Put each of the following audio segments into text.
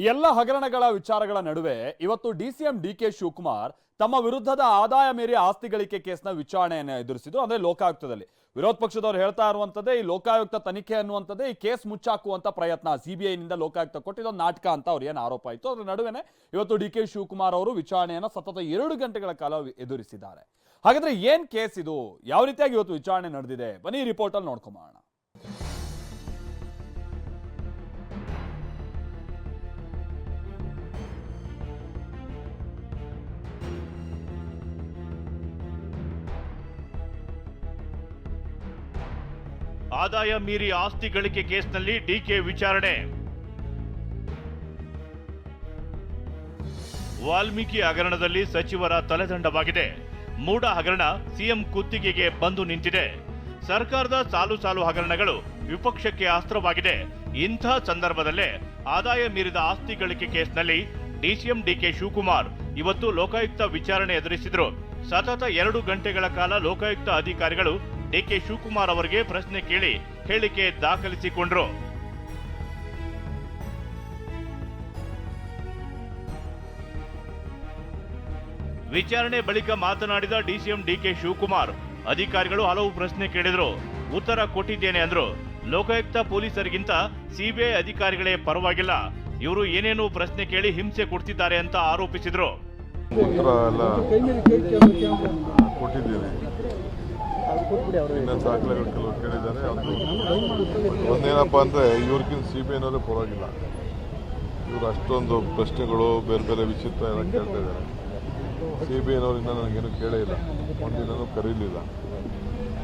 ಈ ಎಲ್ಲ ಹಗರಣಗಳ ವಿಚಾರಗಳ ನಡುವೆ ಇವತ್ತು ಡಿಸಿಎಂ ಡಿ ಕೆ ಶಿವಕುಮಾರ್ ತಮ್ಮ ವಿರುದ್ಧದ ಆದಾಯ ಮೀರಿ ಆಸ್ತಿ ಗಳಿಕೆ ಕೇಸ್ನ ವಿಚಾರಣೆಯನ್ನು ಎದುರಿಸಿದ್ರು, ಅಂದ್ರೆ ಲೋಕಾಯುಕ್ತದಲ್ಲಿ. ವಿರೋಧ ಪಕ್ಷದವರು ಹೇಳ್ತಾ ಇರುವಂತದ್ದೇ ಈ ಲೋಕಾಯುಕ್ತ ತನಿಖೆ ಅನ್ನುವಂಥದ್ದೇ ಈ ಕೇಸ್ ಮುಚ್ಚಾಕುವಂತ ಪ್ರಯತ್ನ ಸಿಬಿಐನಿಂದ ಲೋಕಾಯುಕ್ತ ಕೊಟ್ಟಿದ್ದೊಂದು ನಾಟಕ ಅಂತ ಅವ್ರು ಏನು ಆರೋಪ ಆಯಿತು ಅದರ ನಡುವೆನೆ ಇವತ್ತು ಡಿ ಕೆ ಶಿವಕುಮಾರ್ ಅವರು ವಿಚಾರಣೆಯನ್ನು ಸತತ ಎರಡು ಗಂಟೆಗಳ ಕಾಲ ಎದುರಿಸಿದ್ದಾರೆ. ಹಾಗಾದ್ರೆ ಏನ್ ಕೇಸ್ ಇದು? ಯಾವ ರೀತಿಯಾಗಿ ಇವತ್ತು ವಿಚಾರಣೆ ನಡೆದಿದೆ? ಬನ್ನಿ ರಿಪೋರ್ಟ್ ಅಲ್ಲಿ ನೋಡ್ಕೊಂಬೋಣ ಆದಾಯ ಮೀರಿ ಆಸ್ತಿ ಗಳಿಕೆ ಕೇಸ್ನಲ್ಲಿ ಡಿಕೆ ವಿಚಾರಣೆ. ವಾಲ್ಮೀಕಿ ಹಗರಣದಲ್ಲಿ ಸಚಿವರ ತಲೆದಂಡವಾಗಿದೆ. ಮೂಡ ಹಗರಣ ಸಿಎಂ ಕುತ್ತಿಗೆಗೆ ಬಂದು ನಿಂತಿದೆ. ಸರ್ಕಾರದ ಸಾಲು ಸಾಲು ಹಗರಣಗಳು ವಿಪಕ್ಷಕ್ಕೆ ಅಸ್ತ್ರವಾಗಿದೆ. ಇಂಥ ಸಂದರ್ಭದಲ್ಲೇ ಆದಾಯ ಮೀರಿದ ಆಸ್ತಿ ಗಳಿಕೆ ಕೇಸ್ನಲ್ಲಿ ಡಿಸಿಎಂ ಡಿಕೆ ಶಿವಕುಮಾರ್ ಇವತ್ತು ಲೋಕಾಯುಕ್ತ ವಿಚಾರಣೆ ಎದುರಿಸಿದ್ರು. ಸತತ ಎರಡು ಗಂಟೆಗಳ ಕಾಲ ಲೋಕಾಯುಕ್ತ ಅಧಿಕಾರಿಗಳು ಡಿಕೆ ಶಿವಕುಮಾರ್ ಅವರಿಗೆ ಪ್ರಶ್ನೆ ಕೇಳಿ ಹೇಳಿಕೆ ದಾಖಲಿಸಿಕೊಂಡರು. ವಿಚಾರಣೆ ಬಳಿಕ ಮಾತನಾಡಿದ ಡಿಸಿಎಂ ಡಿಕೆ ಶಿವಕುಮಾರ್, ಅಧಿಕಾರಿಗಳು ಹಲವು ಪ್ರಶ್ನೆ ಕೇಳಿದ್ರು. ಉತ್ತರ ಕೊಟ್ಟಿದ್ದೇನೆ ಅಂದ್ರು. ಲೋಕಾಯುಕ್ತ ಪೊಲೀಸರಿಗಿಂತ ಸಿಬಿಐ ಅಧಿಕಾರಿಗಳೇ ಪರವಾಗಿಲ್ಲ. ಇವರು ಏನೇನು ಪ್ರಶ್ನೆ ಕೇಳಿ ಹಿಂಸೆ ಕೊಡ್ತಿದ್ದಾರೆ ಅಂತ ಆರೋಪಿಸಿದ್ರು. ಇನ್ನೊಂದು ದಾಖಲೆಗಳು ಕೆಲವರು ಕೇಳಿದ್ದಾರೆ ಅದು ಒಂದೇನಪ್ಪ ಅಂದರೆ ಇವ್ರಿಗಿಂತ ಸಿ ಬಿ ಐನವರೇ ಪರವಾಗಿಲ್ಲ. ಇವರು ಅಷ್ಟೊಂದು ಪ್ರಶ್ನೆಗಳು ಬೇರೆ ಬೇರೆ ವಿಚಿತ್ರ ಎಲ್ಲ ಕೇಳ್ತಾ ಇದ್ದಾರೆ. ಸಿ ಬಿ ಐನವರಿಂದ ನನಗೇನು ಕೇಳೇ ಇಲ್ಲ. ಒಂದಿನೂ ಕರೀಲಿಲ್ಲ.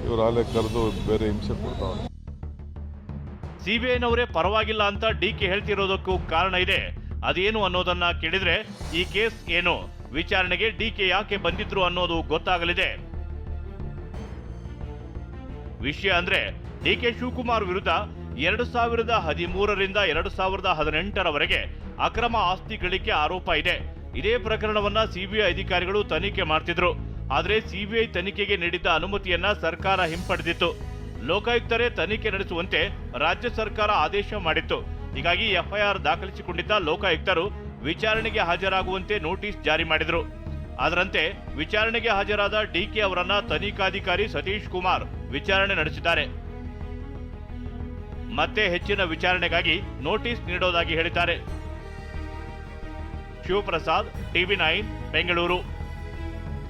ಇವರು ಆಲೇ ಕರೆದು ಬೇರೆ ಹಿಂಸೆ ಕೊಡ್ತಾವ್ರೆ. ಸಿಬಿಐನವರೇ ಪರವಾಗಿಲ್ಲ ಅಂತ ಡಿ ಕೆ ಹೇಳ್ತಿರೋದಕ್ಕೂ ಕಾರಣ ಇದೆ. ಅದೇನು ಅನ್ನೋದನ್ನ ಕೇಳಿದ್ರೆ ಈ ಕೇಸ್ ಏನು? ವಿಚಾರಣೆಗೆ ಡಿ ಕೆ ಯಾಕೆ ಬಂದಿದ್ರು ಅನ್ನೋದು ಗೊತ್ತಾಗಲಿದೆ. ವಿಷಯ ಅಂದ್ರೆ ಡಿಕೆ ಶಿವಕುಮಾರ್ ವಿರುದ್ಧ ಎರಡು ಸಾವಿರದ ಹದಿಮೂರರಿಂದ ಎರಡು ಸಾವಿರದ ಹದಿನೆಂಟರವರೆಗೆ ಅಕ್ರಮ ಆಸ್ತಿ ಗಳಿಕೆ ಆರೋಪ ಇದೆ. ಇದೇ ಪ್ರಕರಣವನ್ನ ಸಿಬಿಐ ಅಧಿಕಾರಿಗಳು ತನಿಖೆ ಮಾಡ್ತಿದ್ರು. ಆದ್ರೆ ಸಿಬಿಐ ತನಿಖೆಗೆ ನೀಡಿದ್ದ ಅನುಮತಿಯನ್ನ ಸರ್ಕಾರ ಹಿಂಪಡೆದಿತ್ತು. ಲೋಕಾಯುಕ್ತರೇ ತನಿಖೆ ನಡೆಸುವಂತೆ ರಾಜ್ಯ ಸರ್ಕಾರ ಆದೇಶ ಮಾಡಿತ್ತು. ಹೀಗಾಗಿ ಎಫ್ಐಆರ್ ದಾಖಲಿಸಿಕೊಂಡಿದ್ದ ಲೋಕಾಯುಕ್ತರು ವಿಚಾರಣೆಗೆ ಹಾಜರಾಗುವಂತೆ ನೋಟಿಸ್ ಜಾರಿ ಮಾಡಿದ್ರು. ಅದರಂತೆ ವಿಚಾರಣೆಗೆ ಹಾಜರಾದ ಡಿಕೆ ಅವರನ್ನ ತನಿಖಾಧಿಕಾರಿ ಸತೀಶ್ ಕುಮಾರ್ ವಿಚಾರಣೆ ನಡೆಸಿದ್ದಾರೆ. ಮತ್ತೆ ಹೆಚ್ಚಿನ ವಿಚಾರಣೆಗಾಗಿ ನೋಟಿಸ್ ನೀಡೋದಾಗಿ ಹೇಳಿದ್ದಾರೆ. Shivaprasad, TV nine, Bengaluru.